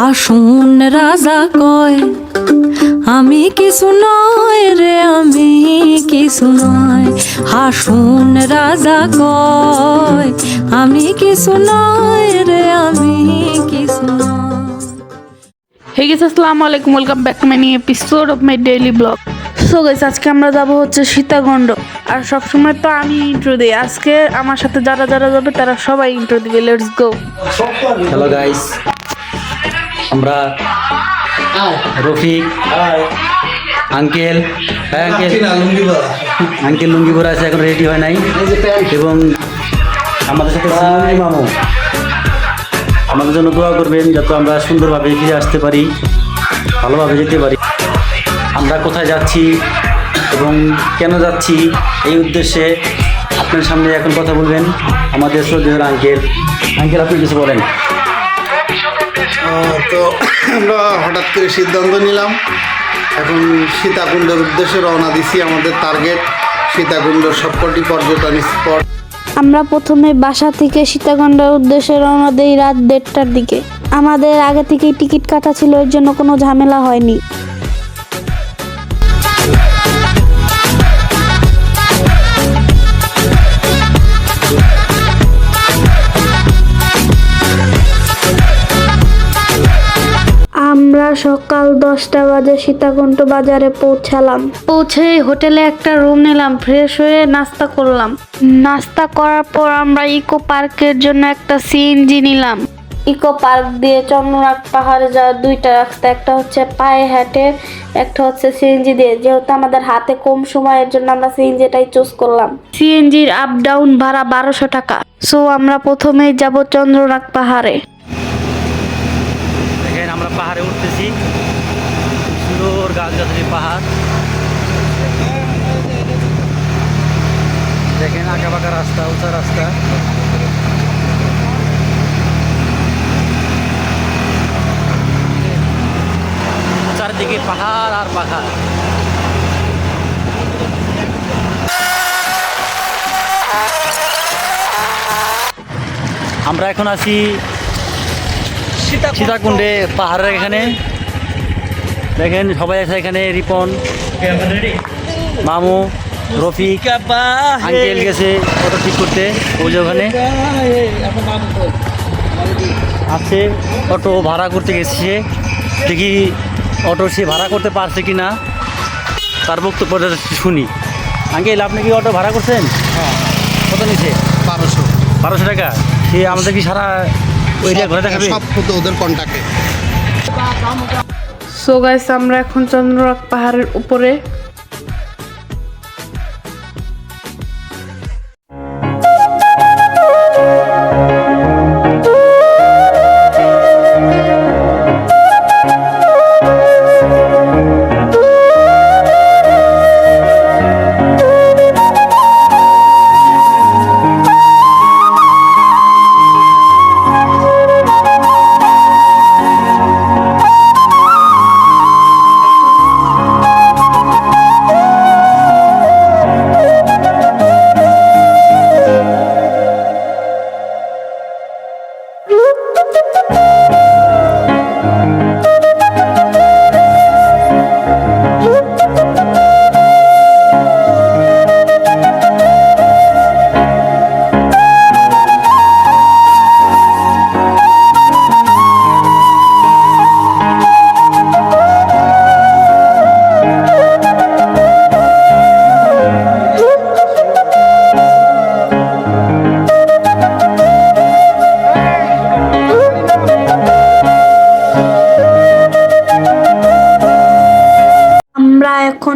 হাসুন রাজা কয় আমি কিছু নয় রে আমি কিছু নয়। হাসুন রাজা কয় আমি কিছু নয় রে আমি কিছু নয়। হে গেছে আসসালামু আলাইকুম welcome back to my new episode of my daily blog so guys আজকে আমরা যাব হচ্ছে সীতাগণ্ড আর সবসময় তো আমি ইন্ট্রো দিই। আজকে আমার সাথে যারা যারা যাবে তারা সবাই ইন্ট্রো দিবে। লেটস গো হ্যালো গাইস আমরা রফিক আঙ্কেল হ্যাঁ আঙ্কেল। আঙ্কেল লুঙ্গি পরে আছে এখন রেডি হয় নাই। এবং আমাদের সাথে মামু। আমাদের জন্য দোয়া করবেন যাতে আমরা সুন্দরভাবে ফিরে আসতে পারি ভালোভাবে যেতে পারি। আমরা কোথায় যাচ্ছি এবং কেন যাচ্ছি এই উদ্দেশ্যে আপনার সামনে এখন কথা বলবেন আমাদের শ্রদ্ধেয় আঙ্কেল। আঙ্কেল আপনি কিছু বলেন। তো আমরা হঠাৎ করে সিদ্ধান্ত নিলাম। এখন সীতাকুণ্ডের উদ্দেশ্যে রওনা দিছি আমাদের টার্গেট সীতাকুণ্ডের সবকটি পর্যটন স্পট আমরা প্রথমে বাসা থেকে সীতাকুণ্ডের উদ্দেশ্যে রওনা দিই রাত দেড়টার দিকে। আমাদের আগে থেকেই টিকিট কাটা ছিল, এর জন্য কোনো ঝামেলা হয়নি। সকাল দশটা বাজে সীতাকুণ্ড বাজারে পৌঁছালাম। পৌঁছে হোটেলে একটা রুম নিলাম ফ্রেশ হয়ে নাস্তা করলাম। নাস্তা করার পর আমরা ইকো পার্কের জন্য একটা সিএনজি নিলাম। ইকো পার্ক দিয়ে চন্দ্রনাথ পাহাড়ে যাওয়ার দুইটা রাস্তা একটা হচ্ছে পায়ে হেঁটে একটা হচ্ছে সিএনজি দিয়ে। যেহেতু আমাদের হাতে কম সময়ের জন্য আমরা সিএনজিটাই চুজ করলাম। সিএনজির আপ ডাউন ভাড়া বারোশো টাকা। সো আমরা প্রথমেই যাব চন্দ্রনাথ পাহাড়ে। আমরা পাহাড়ে উঠতেছি। সুন্দর গাছ গাছালি পাহাড়। দেখেন আঁকা বাঁকা রাস্তা, উঁচা রাস্তা। চারদিকে পাহাড় আর পাহাড়। আমরা এখন আছি সীতাকুণ্ডে। পাহাড়ের এখানে। দেখেন সবাই আছে এখানে রিপন মামু রফিক আঙ্কেল গেছে অটো ঠিক করতে ওই যে ওখানে। আছে অটো ভাড়া করতে গেছে সে। দেখি অটো সে ভাড়া করতে পারছে কি না তার বক্তব্য শুনি। আঙ্কেল আপনি কি অটো ভাড়া করছেন? কত নিছে? বারোশো। বারোশো টাকা। সে আমাদের কি সারা সব ওদের সো গাইস আমরা এখন চন্দ্রনাথ পাহাড়ের উপরে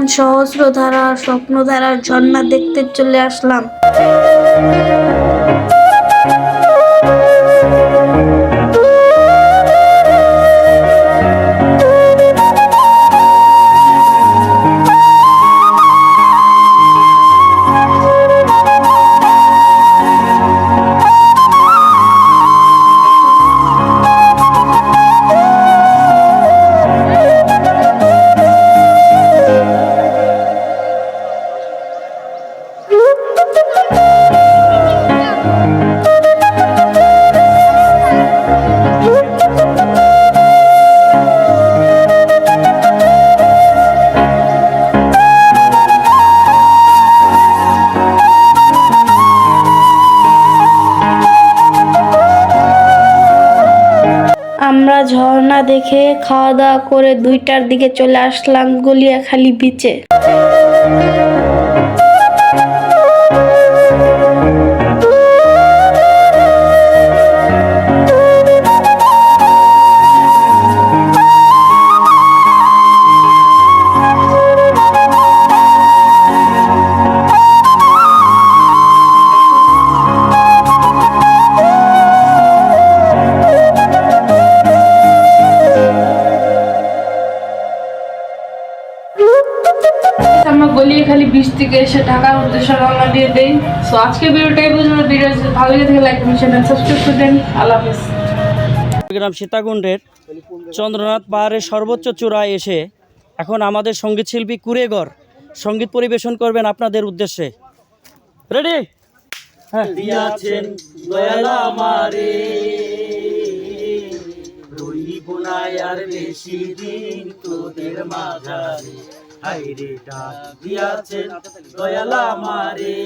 আমরা ধারা স্বপ্নধারার ঝর্ণা দেখতে চলে আসলাম। আমরা ঝর্ণা দেখে খাওয়া দাওয়া করে দুইটার দিকে চলে আসলাম গলিয়াখালি বিচে আমরা গলিয়াখালী বিচ থেকে এসে ঢাকার উদ্দেশ্যে রওনা দিয়ে দেই। সো আজকে ভিডিওটাই বুঝলো ভিডিও যদি ভালো লেগে থাকে লাইক কমেন্ট চ্যানেল সাবস্ক্রাইব করে দেন। আল্লাহ হাফিজ। গ্রাম সীতাকুণ্ডের চন্দ্রনাথ পাহাড়ের সর্বোচ্চ চূড়ায় এসে এখন আমাদের সংগীত শিল্পী কুরেগর সংগীত পরিবেশন করবেন আপনাদের উদ্দেশ্যে। রেডি হ্যাঁ। দিয়াছেন দয়াল আমারে। রইব না আর বেশি দিন তোদের মাঝারে। হাইরে ডাক দিয়াছেন দয়ালা আমারে।